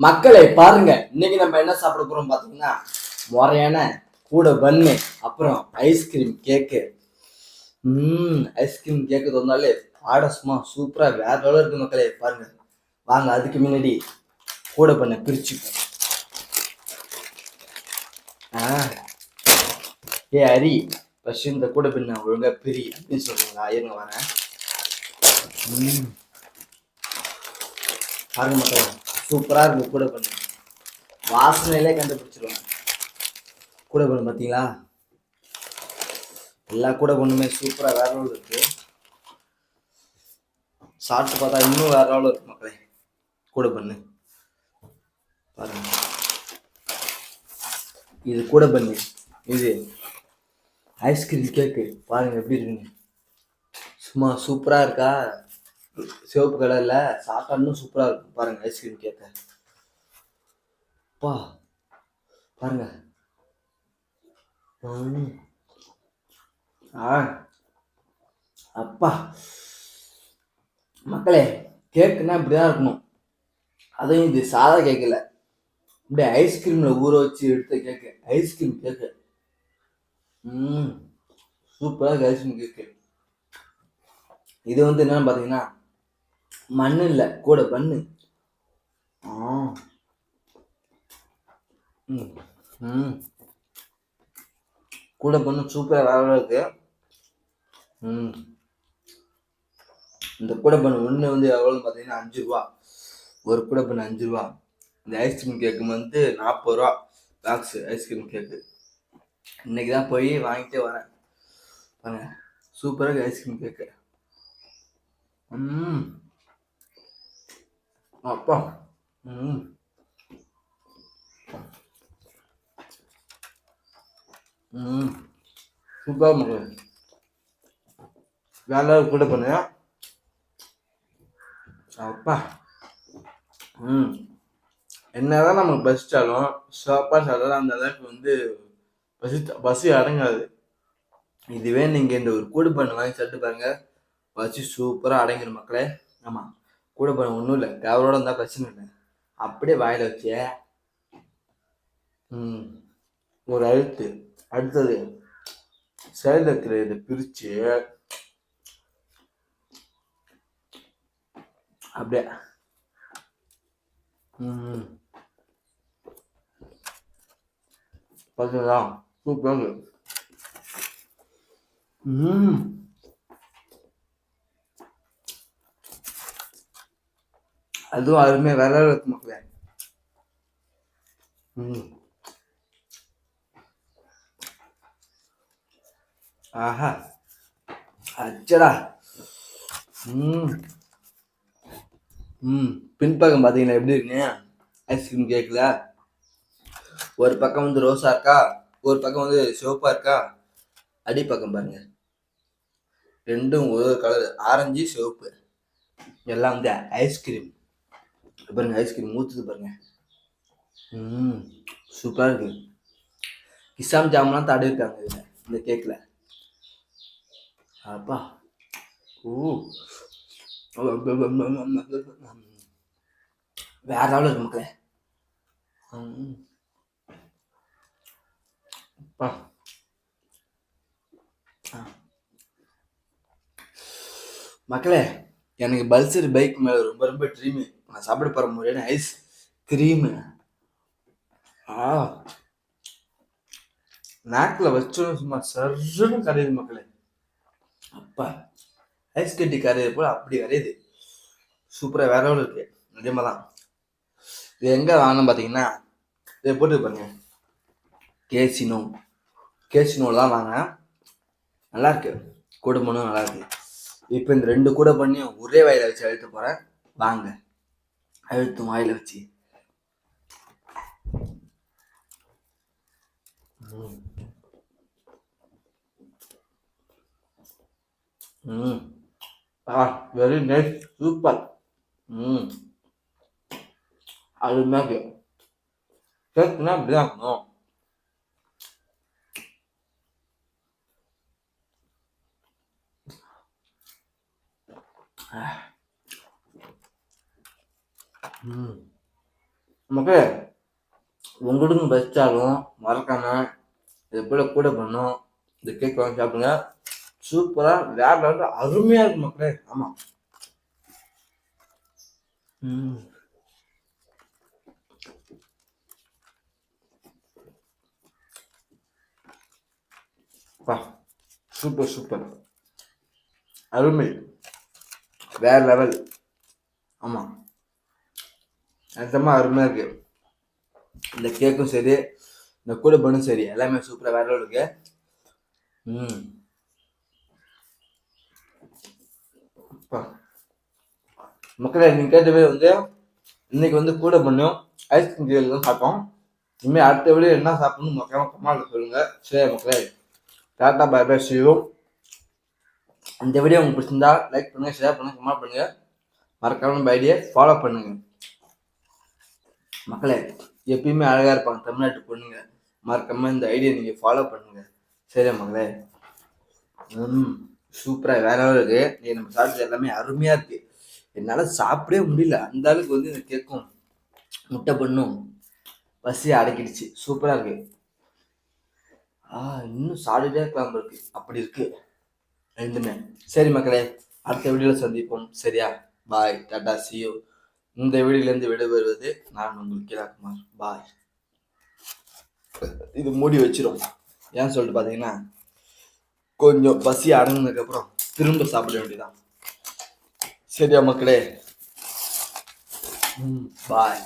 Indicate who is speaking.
Speaker 1: மக்களை பாருங்க. இன்னைக்கு நம்ம என்ன சாப்பிட போறோம் பாத்தீங்கன்னா முறையான கூட பன்னு அப்புறம் ஐஸ்கிரீம் கேக்கு ம் ஐஸ்கிரீம் கேக்கு தந்தாலே ஆட சும்மா சூப்பரா வேற லெவலில் இருக்கு மக்களே பாருங்க. வாங்க அதுக்கு முன்னாடி கூட பண்ண பிரிச்சுப்போம். ஆ. ஏ ஹரி ஃபர்ஸ்ட் இந்த கூட பண்ண ஒழுங்கா பிரி அப்படின்னு சொல்லுவாங்க ஆயிருங்க வரேன். பாருங்க மக்களே. சூப்பராக இருக்கும் கூட பண்ணு. வாசனையிலே கண்டுபிடிச்சிருவாங்க. கூட பண்ணு பார்த்தீங்களா எல்லா கூட பொண்ணுமே சூப்பராக வேற லெவல் இருக்கு. சாப்பிட்டு பார்த்தா இன்னும் வேற லெவலில் இருக்கு மக்களே. கூட பண்ணு. பாருங்க. இது கூட பண்ணு. இது ஐஸ்கிரீம் கேக்கு பாருங்க எப்படி இருக்குங்க சும்மா சூப்பராக இருக்கா? சிவப்பு கலர்ல சாப்பிட்டா இன்னும் சூப்பரா இருக்கும். பாருங்க ஐஸ்கிரீம் கேக்க. பா பாருங்க. ஆ. அப்பா. மக்களே கேக்குன்னா இப்படிதான் இருக்கணும். அதுவும் இது சாதா கேக்கல. இப்படியே ஐஸ்கிரீம்ல ஊற வச்சு எடுத்த கேக்கு. Ice cream cake. ம். சூப்பரா ஐஸ்கிரீம் கேக்கு. இது வந்து என்னன்னு பாத்தீங்கன்னா மண்ணு இல்ல கூட பண்ணு. ஆ. ம் கூட பண்ணு சூப்பரா வேற இருக்கு. ம். இந்த கூட பண்ணு ஒன்று வந்து எவ்வளோன்னு பார்த்தீங்கன்னா அஞ்சு ரூபா. ஒரு கூட பண்ணு அஞ்சு ரூபா. இந்த ஐஸ்கிரீம் கேக்கு வந்து நாற்பது ரூபா. Box ice cream cake. இன்னைக்கு தான் போய் வாங்கிட்டே வரேன். பாருங்க சூப்பராக ஐஸ்கிரீம் கேக்கு. ம். அப்பா. ம். ம். சூப்பராக மக்கள் வேலை கூட பண்ணு அப்பா. ம். என்னதான் நமக்கு பசிச்சாலும் சாப்பாடு சாப்பிட்டாலும் அந்த அளவுக்கு வந்து பசி பசி அடங்காது. இதுவே நீங்கள் இந்த ஒரு கூடு பண்ணு வாங்கி சாப்பிட்டு பாருங்க. பசி சூப்பராக அடங்கிடும் மக்களே. ஆமாம் கூட பண்ண ஒன்றும் இல்லை. கவரோட இருந்தால் பிரச்சனை இல்லை. அப்படியே வாயில் வச்சு ஒரு அழுத்து. அடுத்தது சைடில் இருக்கிற இதை பிரித்து அப்படியே பார்த்தீங்களா சூப்பராக ம் அதுவும் அருமையாக வேற இருக்கு மக்களே ம். ஆஹா. அச்சடா. ம். ம். பின்பக்கம் பார்த்தீங்களா? எப்படி இருக்குங்க ஐஸ்கிரீம் கேக்கில். ஒரு பக்கம் வந்து ரோஸாக இருக்கா? ஒரு பக்கம் வந்து சிவப்பாக இருக்கா? அடிப்பக்கம் பாருங்க. ரெண்டும் ஒரு கலர் ஆரஞ்சு சிவப்பு. எல்லாம் வந்து ஐஸ்கிரீம் பாருங்க ஐஸ்கிரீம் ஊற்றுது பாருங்க. ம் சூப்பராக இருக்கு. கிசாம் ஜாமெலாம் தடவி இருக்காங்க இதில் இந்த கேக்கில் அப்பா. ஓ வேற லெவலில் இருக்கு மக்களே. ம். அப்பா. ஆ. மக்களே எனக்கு பல்சர் பைக் மேலே ரொம்ப ரொம்ப ட்ரீமு நான் சாப்பிட போகிற முறையான ஐஸ் க்ரீமு ஆ. நாக்கில் வச்சோம் சும்மா சர்ன்னு கரையுது மக்களே. அப்பா. ஐஸ் கட்டி கரையுது போல் அப்படி கரையுது. சூப்பராக வேற ஒன்று இருக்கு. நிஜமாக தான். இது எங்கே வாங்கணும் பார்த்தீங்கன்னா இதை போட்டு பாருங்க. கேசினோ கேசினோவில் தான் வாங்க நல்லா இருக்கு. கூட நல்லா இருக்கு. இப்போ இந்த ரெண்டு கூட பண்ணி ஒரே வயலை வச்சு அழுத்த போகிறேன் வாங்க. அழுத்தும் வாயில வச்சு ம். ம் ஆ வெரி நைஸ் சூப்பர் ம் அருமையாக இருக்கு கேக்குனா இப்படிதான் இருக்கணும் ம் நமக்கு உங்களுக்கு பெஸ்ட்டாகும். மறக்காம இதை போல கூட பண்ணும். இந்த கேக் வாங்கி சாப்பிடுங்க. சூப்பராக வேற லெவலில் அருமையாக இருக்கும் மக்களே. ஆமாம் ம். பா சூப்பர் சூப்பர் அருமை. வேற லெவல் ஆமாம் நிஜமாக அருமையாக இருக்கு. இந்த கேக்கும் சரி இந்த கூட பண்ணும் சரி எல்லாமே சூப்பராக வேற இருக்கு. ம். அப்பா. மக்களே நீங்கள் பேர் வந்து இன்னைக்கு வந்து கூட பண்ணும் ஐஸ்கிரீம் கேள் தான் சாப்பிட்டோம். இனிமேல் அடுத்த வீடியோ என்ன சாப்பிடணும் மக்கள் கமெண்ட்ல சொல்லுங்கள் சரி மக்களே? டாட்டா பை பை செய்வோம் இந்த வீடியோ உங்களுக்கு பிடிச்சிருந்தா லைக் பண்ணுங்கள் ஷேர் பண்ணுங்கள் கமெண்ட் பண்ணுங்க. மறக்காம பைடியை ஃபாலோ பண்ணுங்கள் மக்களே எப்பயுமே அழகாக இருப்பாங்க. தமிழ்நாட்டு பொண்ணுங்க. மறக்காம இந்த ஐடியா நீங்கள் ஃபாலோ பண்ணுங்க. சரியா மக்களே ம் சூப்பராக வேற level இருக்கு. நீ நம்ம சாப்பிட்டது எல்லாமே அருமையாக இருக்குது என்னால் சாப்பிடவே முடியல. அந்த அளவுக்கு வந்து இந்த கேட்கும் முட்டை பண்ணும் பசி அடக்கிடுச்சு. சூப்பராக இருக்கு. ஆ இன்னும் சாப்பிட்டுட்டே இருக்கலாம் இருக்குது இருக்கு. அப்படி இருக்கு. ரெண்டுமே. சரி மக்களே அடுத்த வீடியோவில் சந்திப்போம். சரியா? பாய் டாடா சியூ இந்த வீடியோலேருந்து விடைபெறுவது நான் உங்கள் கிராக்குமார் பாய் இது மூடி வச்சிரும். ஏன்னு சொல்லிட்டு பார்த்தீங்கன்னா கொஞ்சம் பசி அடங்கினதுக்கப்புறம் திரும்ப சாப்பிட வேண்டியதான் சரியா மக்களே? ம் பாய்